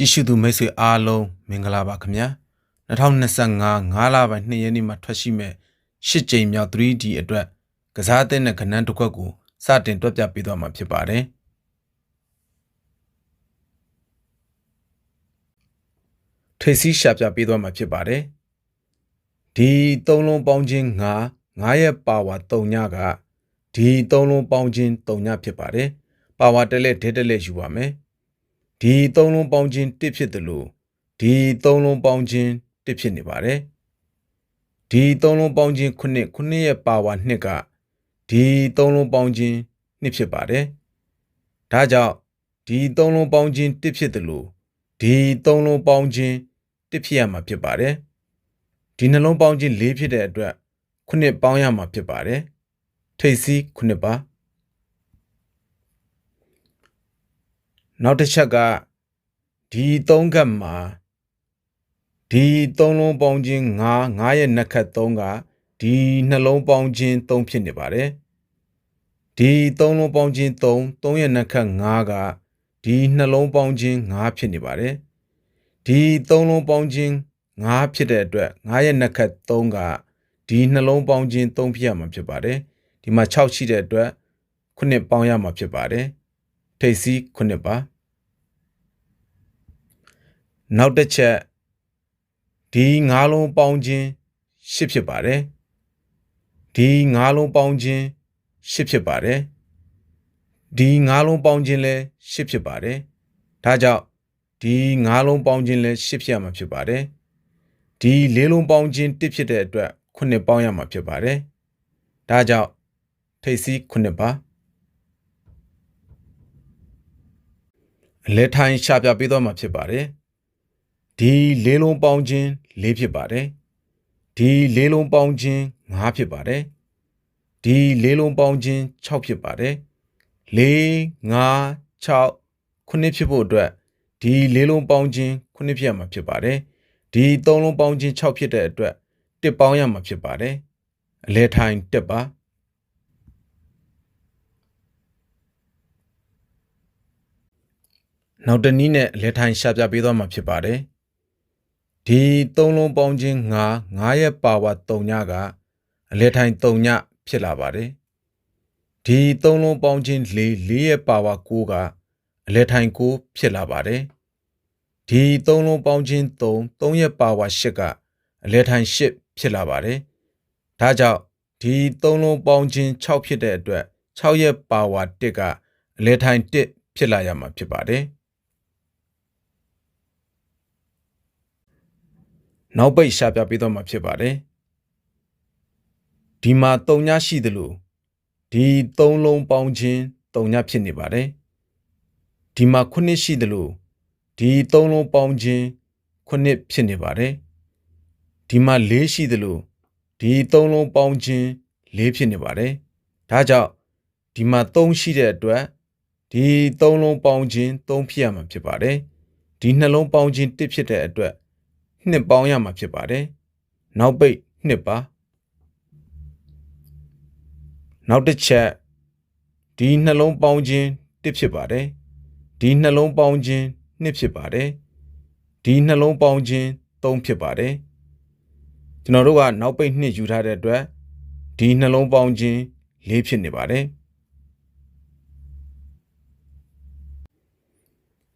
ကြည့်ရှုသူမိတ်ဆွေအားလုံးမင်္ဂလာပါခင်ဗျာ2025 5လပိုင်း2ရက်နေ့မှာထွက်ရှိမဲ့8ကြိမ်မြောက် 3D အတွက်ကစားတဲ့နဲ့ကဏ္ဍတစ်ခွက်ကိုစတင်တွက်ပြပေးသွားမှာဖြစ်ပါတယ်ထိပ်စီးရှာပြပေးသွားမှာဖြစ်ပါတယ်ဒီသုံးလုံးပေါင်းခြင်း9 9ရဲ့ပါဝါ3ညကဒီသုံးလုံးပေါင်းခြင်း3ညဖြစ်ပါတယ်ပါဝါတက်လက်ဒက်တက်လက်ယူပါမယ် ဒီသုံးလုံးပေါင်းခြင်း1ဖြစ်တယ်လို့ဒီသုံးလုံးပေါင်းခြင်း1ဖြစ်နေပါတယ်ဒီသုံးလုံးပေါင်းခြင်း9 9ရဲ့ပါဝါ2ကဒီသုံးလုံးပေါင်းခြင်း2ဖြစ်ပါတယ်ဒါကြောင့်ဒီသုံးလုံးပေါင်းခြင်း1ဖြစ်တယ်လို့ဒီသုံးလုံးပေါင်းခြင်း1ဖြစ်ရမှာဖြစ်ပါတယ်ဒီနှလုံးပေါင်းခြင်း4ဖြစ်တဲ့အတွက်9ပေါင်းရမှာဖြစ်ပါတယ်ထိပ်စီး9ပါ နောက်တစ်ချက်ကဒီသုံးခတ်မှာဒီသုံးလုံးပေါင်းခြင်း9 9ရဲ့နှစ်ခတ်3ကဒီနှလုံးပေါင်းခြင်း3ဖြစ်နေပါတယ်ဒီသုံးလုံးပေါင်းခြင်း3 3ရဲ့နှစ်ခတ်9ကဒီနှလုံးပေါင်းခြင်း9ဖြစ်နေပါတယ်ဒီသုံးလုံးပေါင်းခြင်း9ဖြစ်တဲ့အတွက်9ရဲ့နှစ်ခတ်3ကဒီနှလုံးပေါင်းခြင်း3ဖြစ်ရမှာဖြစ်ပါတယ်ဒီမှာ6ရှိတဲ့အတွက်9ပေါင်းရမှာဖြစ်ပါတယ် ထိပ်စီး9ပါနောက်တစ်ချက်ဒီငါးလုံးပေါင်းခြင်းရှစ်ဖြစ်ပါတယ်ဒီငါးလုံးပေါင်းခြင်းရှစ်ဖြစ်ပါတယ်ဒီငါးလုံးပေါင်းခြင်းလည်းရှစ်ဖြစ်ပါတယ်ဒါကြောင့်ဒီငါးလုံးပေါင်းခြင်းလည်းရှစ်ဖြစ်ရမှာဖြစ်ပါတယ်ဒီလေးလုံးပေါင်းခြင်းတစ်ဖြစ်တဲ့အတွက်ခုနှစ်ပေါင်းရမှာဖြစ်ပါတယ်ဒါကြောင့်ထိပ်စီးခုနှစ်ပါ အလဲထိုင်းရှာပြပေးသွားမှာဖြစ်ပါတယ်ဒီလေးလုံးပေါင်းခြင်း၄ဖြစ်ပါတယ်ဒီလေးလုံးပေါင်းခြင်း၅ဖြစ်ပါတယ်ဒီလေးလုံးပေါင်းခြင်း6ဖြစ်ပါတယ်၄၅6ခုနှစ်ဖြစ်ဖို့အတွက်ဒီလေးလုံးပေါင်းခြင်းခုနှစ်ဖြစ်ရမှာဖြစ်ပါတယ်ဒီသုံးလုံးပေါင်းခြင်း6ဖြစ်တဲ့အတွက်တစ်ပေါင်းရမှာဖြစ်ပါတယ်အလဲထိုင်တစ်ပါ နောက်တနည်းနဲ့လက်ထိုင်ရှာပြပေးသွားမှာဖြစ်ပါတယ်ဒီသုံးလုံးပေါင်းခြင်း9 9ရဲ့ပါဝါ3ညကအလဲထိုင်3ညဖြစ်လာပါတယ်ဒီသုံးလုံးပေါင်းခြင်း4 4ရဲ့ပါဝါ9ကအလဲထိုင်9ဖြစ်လာပါတယ်ဒီသုံးလုံးပေါင်းခြင်း3 3ရဲ့ပါဝါ8ကအလဲထိုင်8ဖြစ်လာပါတယ်ဒါကြောင့်ဒီသုံးလုံးပေါင်းခြင်း6ဖြစ်တဲ့အတွက်6ရဲ့ပါဝါ1ကအလဲထိုင်1ဖြစ်လာရမှာဖြစ်ပါတယ် နောက်ပိတ်ရှာပြပေးတော့မှာဖြစ်ပါတယ်ဒီမှာ၃ညရှိသလိုဒီ၃လုံးပေါင်းခြင်း၃ညဖြစ်နေပါတယ်ဒီမှာခုနှစ်ရှိသလိုဒီ၃လုံးပေါင်းခြင်းခုနှစ်ဖြစ်နေပါတယ်ဒီမှာ၄ရှိသလိုဒီ၃လုံးပေါင်းခြင်း၄ဖြစ်နေပါတယ်ဒါကြောင့်ဒီမှာ၃ရှိတဲ့အတွက်ဒီ၃လုံးပေါင်းခြင်း၃ဖြစ်ရမှာဖြစ်ပါတယ်ဒီနှလုံးပေါင်းခြင်း၁ဖြစ်တဲ့အတွက် နှစ်ပေါင်းရမှာဖြစ်ပါတယ်။နောက်ပိတ်နှစ်ပါ။နောက်တစ်ချက်ဒီနှလုံးပေါင်းခြင်းတစ်ဖြစ်ပါတယ်။ဒီနှလုံးပေါင်းခြင်းနှစ်ဖြစ်ပါတယ်။ဒီနှလုံးပေါင်းခြင်းသုံးဖြစ်ပါတယ်။ကျွန်တော်တို့ကနောက်ပိတ်နှစ်ယူထားတဲ့အတွက်ဒီနှလုံးပေါင်းခြင်းလေးဖြစ်နေပါတယ်။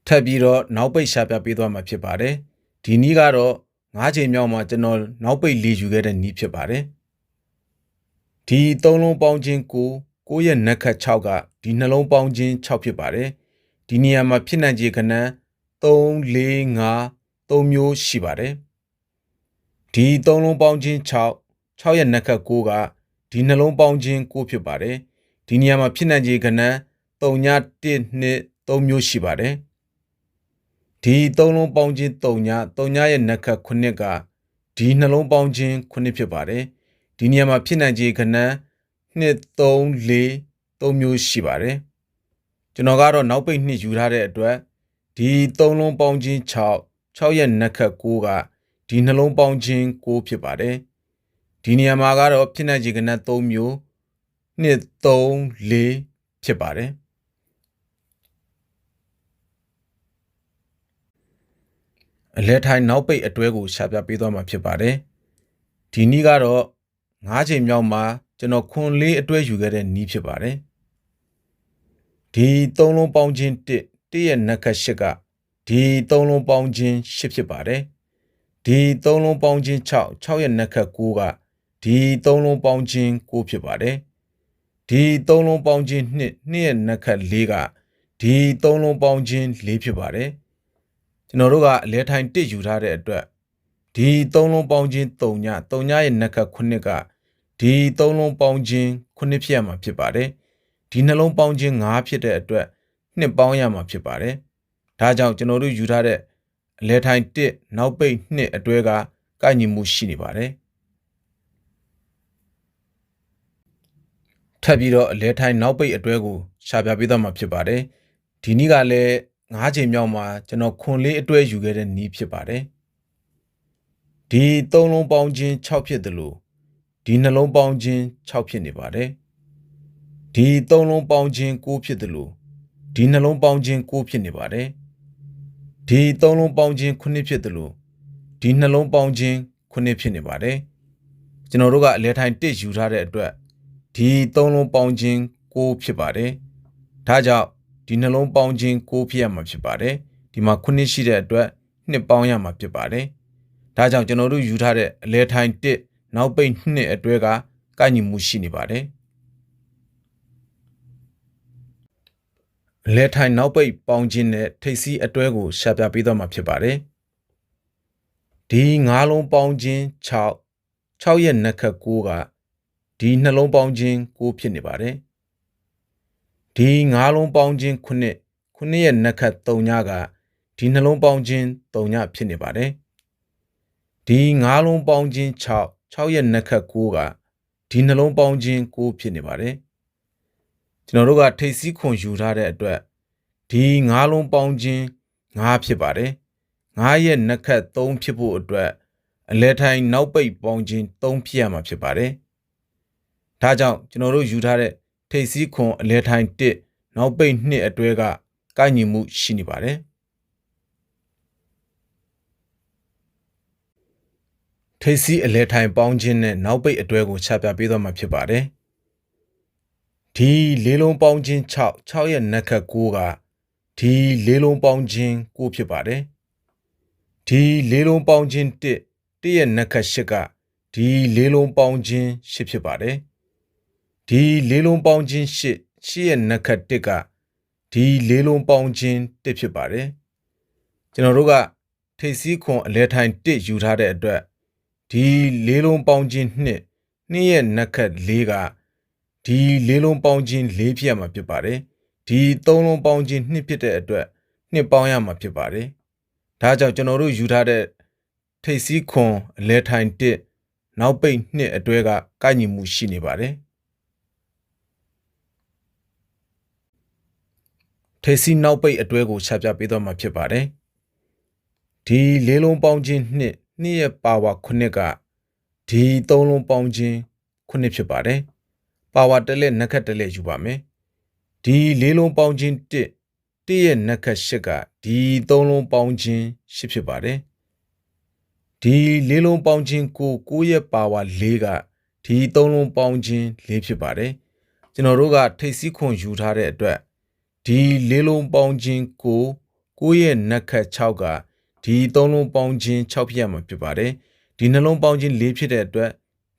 ထပ်ပြီးတော့နောက်ပိတ်ရှာပြပေးသွားမှာဖြစ်ပါတယ်။ ဒီနီးကတော့၅ချိန်မြောက်မှာကျွန်တော်နောက်ပိတ်လီယူခဲ့တဲ့နီးဖြစ်ပါတယ်ဒီသုံးလုံးပေါင်းခြင်းကိုကိုရဲ့နက်ခတ်6ကဒီနှလုံးပေါင်းခြင်း6ဖြစ်ပါတယ်ဒီနေရာမှာဖြစ်နိုင်ခြေခဏ3 4 5 3မျိုးရှိပါတယ်ဒီသုံးလုံးပေါင်းခြင်း6 6ရဲ့နက်ခတ်9ကဒီနှလုံးပေါင်းခြင်း9ဖြစ်ပါတယ်ဒီနေရာမှာဖြစ်နိုင်ခြေခဏ3ည1 2 3မျိုးရှိပါတယ် ဒီသုံးလုံးပေါင်းခြင်း3ည3ညရဲ့နက်ခတ်9ကဒီနှလုံးပေါင်းခြင်း9ဖြစ်ပါတယ်ဒီနေရာမှာဖြစ်နိုင်ခြေခဏ2 3 4 3မျိုးရှိပါတယ်ကျွန်တော်ကတော့နောက်ပိတ်နှစ်ယူထားတဲ့အတွက်ဒီသုံးလုံးပေါင်းခြင်း6 6ရဲ့နက်ခတ်9ကဒီနှလုံးပေါင်းခြင်း9ဖြစ်ပါတယ်ဒီနေရာမှာကတော့ဖြစ်နိုင်ခြေကဏ္ဍ3မျိုး2 3 4ဖြစ်ပါတယ် အလဲထိုင်နောက်ပိတ်အတွဲကိုရှာပြပေးသွားမှာဖြစ်ပါတယ်ဒီနည်းကတော့၅ချိန်မြောက်မှာကျွန်တော်ခွန်လေးအတွဲယူခဲ့တဲ့နည်းဖြစ်ပါတယ်ဒီသုံးလုံးပေါင်းခြင်း1တရဲ့နက်ခတ်8ကဒီသုံးလုံးပေါင်းခြင်း8ဖြစ်ပါတယ်ဒီသုံးလုံးပေါင်းခြင်း6 6ရဲ့နက်ခတ်9ကဒီသုံးလုံးပေါင်းခြင်း9ဖြစ်ပါတယ်ဒီသုံးလုံးပေါင်းခြင်း2 2ရဲ့နက်ခတ်4ကဒီသုံးလုံးပေါင်းခြင်း4ဖြစ်ပါတယ် ကျွန်တော်တို့ကအလဲထိုင်1ယူထားတဲ့အတွက်ဒီသုံးလုံးပေါင်းခြင်း3ည3ညရဲ့နက်ခတ်9ကဒီသုံးလုံးပေါင်းခြင်း9ဖြစ်ရမှာဖြစ်ပါတယ်ဒီနှလုံးပေါင်းခြင်း9ဖြစ်တဲ့အတွက်နှစ်ပေါင်းရမှာဖြစ်ပါတယ်ဒါကြောင့်ကျွန်တော်တို့ယူထားတဲ့အလဲထိုင်1နောက်ပိတ်2အတွဲကကိုက်ညီမှုရှိနေပါတယ်ထပ်ပြီးတော့အလဲထိုင်နောက်ပိတ်အတွဲကိုရှာပြပေးသွားမှာဖြစ်ပါတယ်ဒီနေ့ကလည်း ၅ချိန်မြောက်မှာကျွန်တော်ခွန်လေးအတွဲယူခဲ့တဲ့နီးဖြစ်ပါတယ်ဒီသုံးလုံးပေါင်းခြင်း6ဖြစ်တယ်လို့ဒီနှလုံးပေါင်းခြင်း6ဖြစ်နေပါတယ်ဒီသုံးလုံးပေါင်းခြင်း9ဖြစ်တယ်လို့ဒီနှလုံးပေါင်းခြင်း9ဖြစ်နေပါတယ်ဒီသုံးလုံးပေါင်းခြင်း9ဖြစ်တယ်လို့ဒီနှလုံးပေါင်းခြင်း9ဖြစ်နေပါတယ်ကျွန်တော်တို့ကအလဲထိုင်1ယူထားတဲ့အတွက်ဒီသုံးလုံးပေါင်းခြင်း9ဖြစ်ပါတယ်ဒါကြောင့် ဒီနှလုံးပေါင်းခြင်း6ဖြစ်ရမှာဖြစ်ပါတယ်ဒီမှာ9ရှိတဲ့အတွက်နှစ်ပေါင်းရမှာဖြစ်ပါတယ်ဒါကြောင့်ကျွန်တော်တို့ယူထားတဲ့အလဲထိုင်1နောက်ပိတ်2အတွဲကကိုက်ညီမှုရှိနေပါတယ်အလဲထိုင်နောက်ပိတ်ပေါင်းခြင်းနဲ့ထိပ်စီးအတွဲကိုရှာပြပေးသွားမှာဖြစ်ပါတယ်ဒီငါးလုံးပေါင်းခြင်း6 6ရဲ့နက်ခတ်9ကဒီနှလုံးပေါင်းခြင်း9ဖြစ်နေပါတယ် ဒီငါးလုံးပေါင်းခြင်းခုနှစ်ခုနှစ်ရဲ့နက်ခတ်3ညကဒီနှလုံးပေါင်းခြင်း3ညဖြစ်နေပါတယ်ဒီငါးလုံးပေါင်းခြင်း6 6ရဲ့နက်ခတ်9ကဒီနှလုံးပေါင်းခြင်း9ဖြစ်နေပါတယ်ကျွန်တော်တို့ကထိတ်စီးခွန်ယူထားတဲ့အတွက်ဒီငါးလုံးပေါင်းခြင်း9ဖြစ်ပါတယ်9ရဲ့နက်ခတ်3ဖြစ်ဖို့အတွက်အလဲထိုင်နောက်ပိတ်ပေါင်းခြင်း3ဖြစ်ရမှာဖြစ်ပါတယ်ဒါကြောင့်ကျွန်တော်တို့ယူထားတဲ့ ထိပ်စီးခွန်အလဲထိုင်1နောက်ပိတ်2အတွဲကကိုက်ညီမှုရှိနေပါတယ်ထိပ်စီးအလဲထိုင်ပေါင်းခြင်းနဲ့နောက်ပိတ်အတွဲကိုချပြပေးသွားမှာဖြစ်ပါတယ်ဒီလေးလုံးပေါင်းခြင်း6 6ရဲ့နက်ခတ်9ကဒီလေးလုံးပေါင်းခြင်း9ဖြစ်ပါတယ်ဒီလေးလုံးပေါင်းခြင်း1 1ရဲ့နက်ခတ်8ကဒီလေးလုံးပေါင်းခြင်း8ဖြစ်ပါတယ် ဒီလေးလုံးပေါင်းခြင်းရှစ်ရှစ်ရဲ့နက်ခတ်တစ်ကဒီလေးလုံးပေါင်းခြင်းတစ်ဖြစ်ပါတယ်ကျွန်တော်တို့ကထိပ်စည်းခွန်အလဲထိုင်တစ်ယူထားတဲ့အတွက်ဒီလေးလုံးပေါင်းခြင်းနှစ်နှစ်ရဲ့နက်ခတ်လေးကဒီလေးလုံးပေါင်းခြင်းလေးဖြစ်ရမှာဖြစ်ပါတယ်ဒီသုံးလုံးပေါင်းခြင်းနှစ်ဖြစ်တဲ့အတွက်နှစ်ပေါင်းရမှာဖြစ်ပါတယ်ဒါကြောင့်ကျွန်တော်တို့ယူထားတဲ့ထိပ်စည်းခွန်အလဲထိုင်တစ်နောက်ပိတ်နှစ်အတွဲကကိုက်ညီမှုရှိနေပါတယ် ထေစီနောက်ပိတ်အတွဲကိုချပြပေးတော့မှာဖြစ်ပါတယ်ဒီလေးလုံးပေါင်းခြင်းနှစ်နှစ်ရဲ့ပါဝါ9ကဒီသုံးလုံးပေါင်းခြင်း9ဖြစ်ပါတယ်ပါဝါတက်လက်နက်ခတ်တက်လက်ယူပါမယ်ဒီလေးလုံးပေါင်းခြင်း1တရဲ့နက်ခတ်8ကဒီသုံးလုံးပေါင်းခြင်း8ဖြစ်ပါတယ်ဒီလေးလုံးပေါင်းခြင်း9 9ရဲ့ပါဝါ4ကဒီသုံးလုံးပေါင်းခြင်း4ဖြစ်ပါတယ်ကျွန်တော်တို့ကထိတ်စီးခွန်ယူထားတဲ့အတွက် ဒီလေးလုံးပေါင်းခြင်းကိုကိုရဲ့နက်ခတ်6ကဒီသုံးလုံးပေါင်းခြင်း6ဖြစ်ရမှာဖြစ်ပါတယ်ဒီနှလုံးပေါင်းခြင်း4ဖြစ်တဲ့အတွက်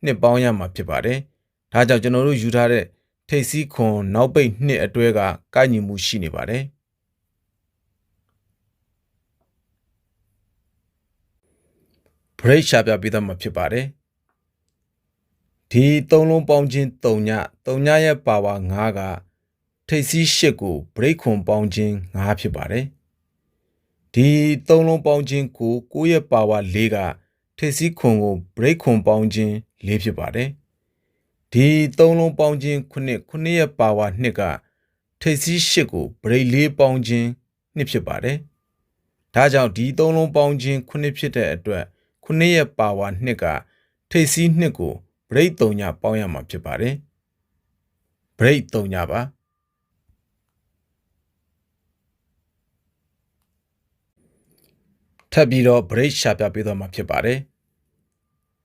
နှစ်ပေါင်းရမှာဖြစ်ပါတယ်ဒါကြောင့်ကျွန်တော်တို့ယူထားတဲ့ထိတ်စီးခွန်နောက်ပိတ်နှစ်အတွဲကကိုက်ညီမှုရှိနေပါတယ်ဘရိတ်ရှာပြပေးသားမှာဖြစ်ပါတယ်ဒီသုံးလုံးပေါင်းခြင်း3ည3ညရဲ့ပါဝါ9က ထိပ်စီး၈ကိုဘရိတ်ခွန်ပေါင်းခြင်း9ဖြစ်ပါတယ်ဒီသုံးလုံးပေါင်းခြင်းကို9ရဲ့ပါဝါ4ကထိပ်စီးခွန်ကိုဘရိတ်ခွန်ပေါင်းခြင်း4ဖြစ်ပါတယ်ဒီသုံးလုံးပေါင်းခြင်း9 9ရဲ့ပါဝါ2ကထိပ်စီး8ကိုဘရိတ်4ပေါင်းခြင်း2ဖြစ်ပါတယ်ဒါကြောင့်ဒီသုံးလုံးပေါင်းခြင်း9ဖြစ်တဲ့အတွက်9ရဲ့ပါဝါ2ကထိပ်စီး2ကိုဘရိတ်3ညပေါင်းရမှာဖြစ်ပါတယ်ဘရိတ်3ညပါ ထပ်ပြီးတော့ break ရှာပြပေးသွားမှာဖြစ်ပါတယ်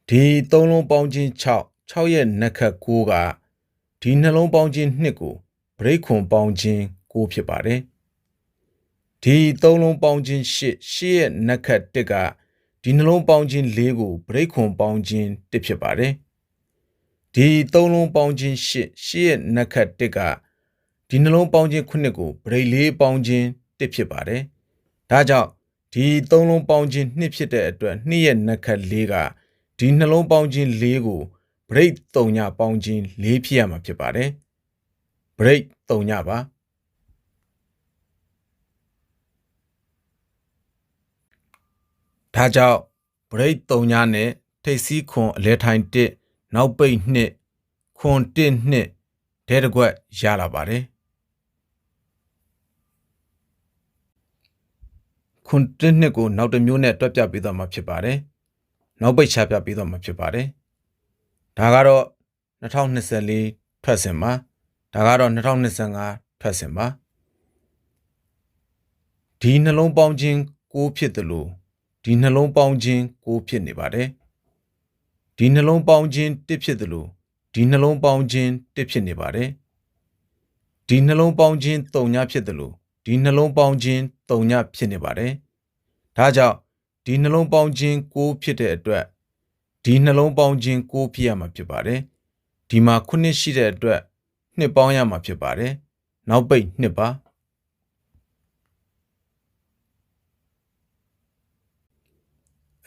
ဒီသုံးလုံးပေါင်းခြင်း6 6ရဲ့နက်ခတ်9ကဒီနှလုံးပေါင်းခြင်း2ကို break ခွန်ပေါင်းခြင်း9ဖြစ်ပါတယ်ဒီသုံးလုံးပေါင်းခြင်း8 8ရဲ့နက်ခတ်1ကဒီနှလုံးပေါင်းခြင်း4ကို break ခွန်ပေါင်းခြင်း1ဖြစ်ပါတယ်ဒီသုံးလုံးပေါင်းခြင်း8 8ရဲ့နက်ခတ်1ကဒီနှလုံးပေါင်းခြင်း9ကို break 4ပေါင်းခြင်း1ဖြစ်ပါတယ်ဒါကြောင့် ဒီသုံးလုံးပေါင်းခြင်း2ဖြစ်တဲ့အတွက်2ရဲ့နက်ခတ်4ကဒီနှလုံးပေါင်းခြင်း4ကို break 3ညပေါင်းခြင်း4ဖြစ်ရမှာဖြစ်ပါတယ် break 3ညပါဒါကြောင့် break 3ညနဲ့ထိပ်စီးခွန်အလဲထိုင်1နောက်ပိတ်2ခွန်1 2ဒဲတကွက်ရလာပါတယ် ခွန်1 2ကိုနောက်တစ်မျိုးနဲ့တွက်ပြပေးသွားမှာဖြစ်ပါတယ်နောက်ပိတ်ချပြပေးသွားမှာဖြစ်ပါတယ်ဒါကတော့2024ထွက်စဉ်မှာဒါကတော့2025ထွက်စဉ်ပါဒီနှလုံးပေါင်းခြင်း6ဖြစ်တယ်လို့ဒီနှလုံးပေါင်းခြင်း6ဖြစ်နေပါတယ်ဒီနှလုံးပေါင်းခြင်း1ဖြစ်တယ်လို့ဒီနှလုံးပေါင်းခြင်း1ဖြစ်နေပါတယ်ဒီနှလုံးပေါင်းခြင်း3ညဖြစ်တယ်လို့ဒီနှလုံးပေါင်းခြင်း 3ညဖြစ်နေပါတယ်ဒါကြောင့်ဒီနှလုံးပေါင်းခြင်း6ဖြစ်တဲ့အတွက်ဒီနှလုံးပေါင်းခြင်း6ဖြစ်ရမှာဖြစ်ပါတယ်ဒီမှာ9ရှိတဲ့အတွက်နှစ်ပေါင်းရမှာဖြစ်ပါတယ်နောက်ပိတ်နှစ်ပါ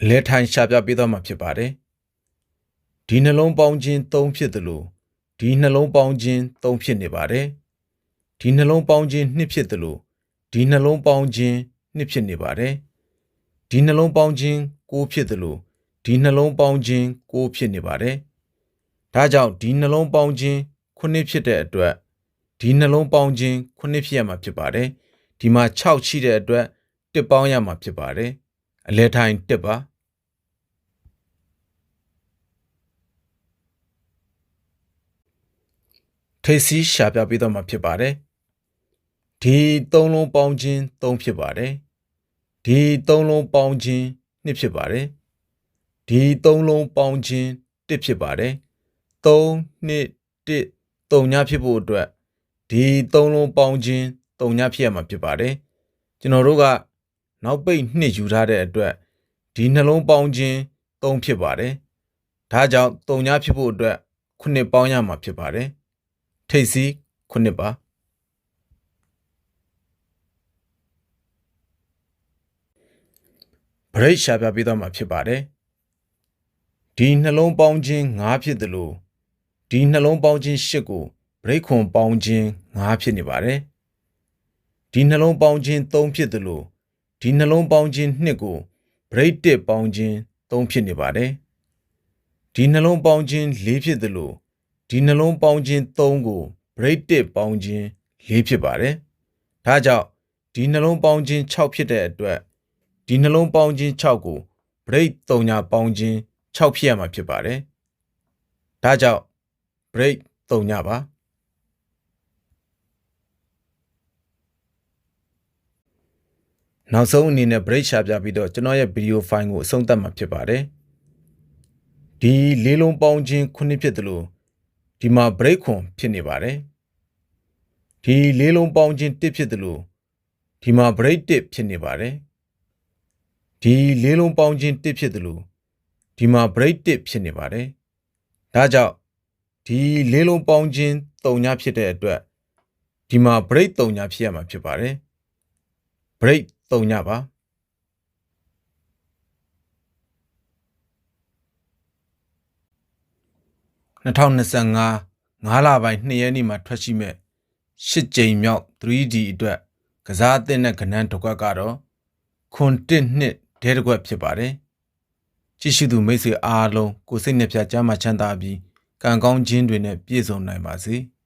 လဲထိုင်ရှာပြပေးသွားမှာဖြစ်ပါတယ်ဒီနှလုံးပေါင်းခြင်း3ဖြစ်တယ်လို့ဒီနှလုံးပေါင်းခြင်း3ဖြစ်နေပါတယ်ဒီနှလုံးပေါင်းခြင်း2ဖြစ်တယ်လို့ ဒီနှလုံးပေါင်းခြင်း2ဖြစ်နေပါတယ်ဒီနှလုံးပေါင်းခြင်း6ဖြစ်တယ်လို့ဒီနှလုံးပေါင်းခြင်း6ဖြစ်နေပါတယ်ဒါကြောင့်ဒီနှလုံးပေါင်းခြင်း9ဖြစ်တဲ့အတွက်ဒီနှလုံးပေါင်းခြင်း9ဖြစ်ရမှာဖြစ်ပါတယ်ဒီမှာ6ရှိတဲ့အတွက်1ပေါင်းရမှာဖြစ်ပါတယ်အလဲထိုင်1ပါထိပ်စီးရှာပြပေးတော့မှာဖြစ်ပါတယ် ဒီသုံးလုံးပေါင်းခြင်း3ဖြစ်ပါတယ်ဒီသုံးလုံးပေါင်းခြင်း2ဖြစ်ပါတယ်ဒီသုံးလုံးပေါင်းခြင်း1ဖြစ်ပါတယ်3 2 1 3ညဖြစ်ဖို့အတွက်ဒီသုံးလုံးပေါင်းခြင်း3ညဖြစ်ရမှာဖြစ်ပါတယ်ကျွန်တော်တို့ကနောက်ပိတ်2ယူထားတဲ့အတွက်ဒီနှလုံးပေါင်းခြင်း3ဖြစ်ပါတယ်ဒါကြောင့်3ညဖြစ်ဖို့အတွက်9ပေါင်းရမှာဖြစ်ပါတယ်ထိပ်စီး9ပါ ဘရိတ်ရှာပြပေးတော့မှာဖြစ်ပါတယ်ဒီနှလုံးပေါင်းခြင်း9ဖြစ်တယ်လို့ဒီနှလုံးပေါင်းခြင်း8ကိုဘရိတ်ခွန်ပေါင်းခြင်း9ဖြစ်နေပါတယ်ဒီနှလုံးပေါင်းခြင်း3ဖြစ်တယ်လို့ဒီနှလုံးပေါင်းခြင်း2ကိုဘရိတ်1ပေါင်းခြင်း3ဖြစ်နေပါတယ်ဒီနှလုံးပေါင်းခြင်း4ဖြစ်တယ်လို့ဒီနှလုံးပေါင်းခြင်း3ကိုဘရိတ်1ပေါင်းခြင်း4ဖြစ်ပါတယ်ဒါကြောင့်ဒီနှလုံးပေါင်းခြင်း6ဖြစ်တဲ့အတွက် ဒီနှလုံးပေါင်းခြင်း6ကိုဘရိတ်3ညာပေါင်းခြင်း6ဖြစ်ရမှာဖြစ်ပါတယ်။ဒါကြောင့် break 3ညပါနောက်ဆုံးအနေနဲ့ break ရှာပြပြီးတော့ကျွန်တော်ရဲ့ video file ကိုအဆုံးသတ်မှာဖြစ်ပါတယ်။ဒီလေးလုံးပေါင်းခြင်းခုနှစ်ဖြစ်တယ်လို့ဒီမှာ break ခွန်ဖြစ်နေပါတယ်။ဒီလေးလုံးပေါင်းခြင်း1ဖြစ်တယ်လို့ဒီမှာ break 1ဖြစ်နေပါတယ်။ ဒီလေးလုံးပေါင်းခြင်း1ဖြစ်တယ်လို့ဒီမှာ break 1ဖြစ်နေပါတယ်။ဒါကြောင့်ဒီလေးလုံးပေါင်းခြင်း3ညဖြစ်တဲ့အတွက်ဒီမှာ break 3ညဖြစ်ရမှာဖြစ်ပါတယ်။ break 3ညပါ2025 9လပိုင်း2ရက်နေ့မှာထွက်ရှိမဲ့8ကြိမ်မြောက် 3D အတွက်ကစားအသင်းနဲ့ကဏ္ဍတစ်ခွက်ကတော့ခွန်1နှစ် ဒဲတစ်ခွက်ဖြစ်ပါတယ်။ကြည့်ရှုသူမိတ်ဆွေအားလုံးကိုစိတ်နှပြချမ်းသာချမ်းသာပြီးကံကောင်းခြင်းတွေနဲ့ပြည့်စုံနိုင်ပါစေ။